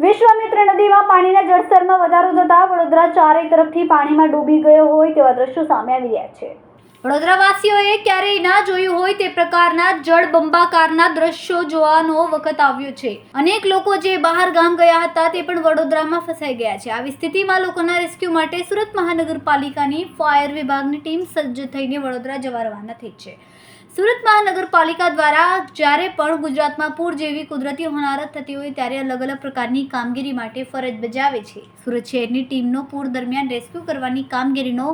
વિશ્વામિત્ર નદીમાં પાણીના જળસ્તરમાં વધારો થતા વડોદરા ચારેય તરફથી પાણીમાં ડૂબી ગયો હોય તેવા દ્રશ્યો સામે આવી રહ્યા છે. વડોદરાવાસીઓએ ક્યારેય ના જોયું હોય તે પ્રકારના જળ બંબાકારના દ્રશ્યો જોવાનો વખત આવ્યો છે. અનેક લોકો જે બહાર ગામ ગયા હતા તે પણ વડોદરામાં ફસાઈ ગયા છે. આવી સ્થિતિમાં લોકોના રેસ્ક્યુ માટે સુરત મહાનગરપાલિકાની ફાયર વિભાગની ટીમ સજ્જ થઈને વડોદરા જવા રવાના થઈ છે. સુરત મહાનગરપાલિકા દ્વારા જ્યારે પણ ગુજરાતમાં પૂર જેવી કુદરતી હોનારત થતી હોય ત્યારે અલગ અલગ પ્રકારની કામગીરી માટે ફરજ બજાવે છે. સુરત શહેરની ટીમનો પૂર દરમિયાન રેસ્ક્યુ કરવાની કામગીરીનો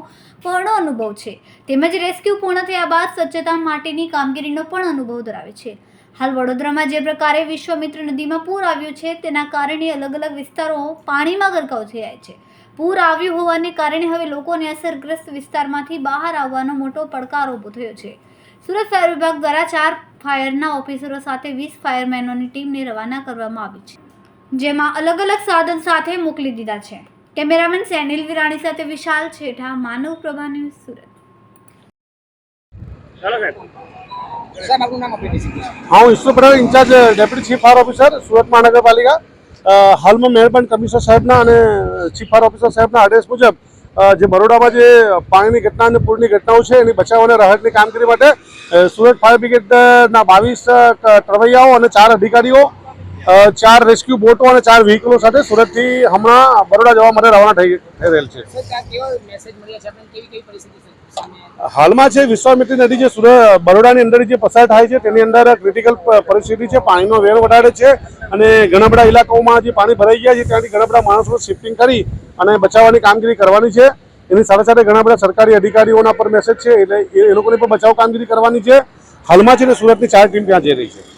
પૂર્ણ અનુભવ છે. તેમજ રેસ્ક્યુ પૂર્ણ થયા બાદ સ્વચ્છતા માટેની કામગીરીનો પણ અનુભવ ધરાવે છે. હાલ વડોદરામાં જે પ્રકારે વિશ્વામિત્ર નદીમાં પૂર આવ્યું છે, તેના કારણે અલગ અલગ વિસ્તારો પાણીમાં ગરકાવ થયા છે. પૂર આવ્યું હોવાને કારણે હવે લોકોને અસરગ્રસ્ત વિસ્તારમાંથી બહાર આવવાનો મોટો પડકાર ઊભો થયો છે. સુરત ફાયર વિભાગ દ્વારા ચાર ફાયરના ઓફિસરો સાથે વીસ ફાયરમેનોની ટીમને રવાના કરવામાં આવી છે, જેમાં અલગ અલગ સાધન સાથે મોકલી દીધા છે. કેમેરામેન સેનિલ વિરાણી સાથે વિશાલ છેઠા, માનવ પ્રભા ન્યૂઝ સુરત. હા, હું Ishwar Patel, incharge deputy chief fire officer, Surat મહાનગરપાલિકા. હાલમાં મહેરબાન કમિશનર સાહેબના અને ચીફ ફાયર ઓફિસર સાહેબના આદેશ મુજબ જે બરોડામાં જે પાણીની ઘટના અને પૂરની ઘટનાઓ છે, એની બચાવ અને રાહતની કામગીરી માટે સુરત ફાયર બ્રિગેડના બાવીસ તરવૈયાઓ અને ચાર અધિકારીઓ ચાર રેસ્ક્યુ બોટો અને ચાર વ્હીકલો સાથે સુરતથી હમણાં બરોડા જવા માટે રવાના થઈ રહેલ છે. હાલમાં છે વિશ્વામિત્રી નદી જે સુરત બરોડાની અંદર જે પસાર થાય છે તેની અંદર ક્રિટિકલ પરિસ્થિતિ છે. પાણીનો વેર વધારે છે અને ઘણા બધા ઇલાકાઓમાં જે પાણી ભરાઈ ગયા છે ત્યાંથી ઘણા બધા માણસો શિફ્ટિંગ કરી અને બચાવવાની કામગીરી કરવાની છે. એની સાથે સાથે ઘણા બધા સરકારી અધિકારીઓના પર મેસેજ છે એટલે એ એ લોકોની પણ બચાવ કામગીરી કરવાની છે. હાલમાં છે ને સુરતની ચાર ટીમ ત્યાં જઈ રહી છે.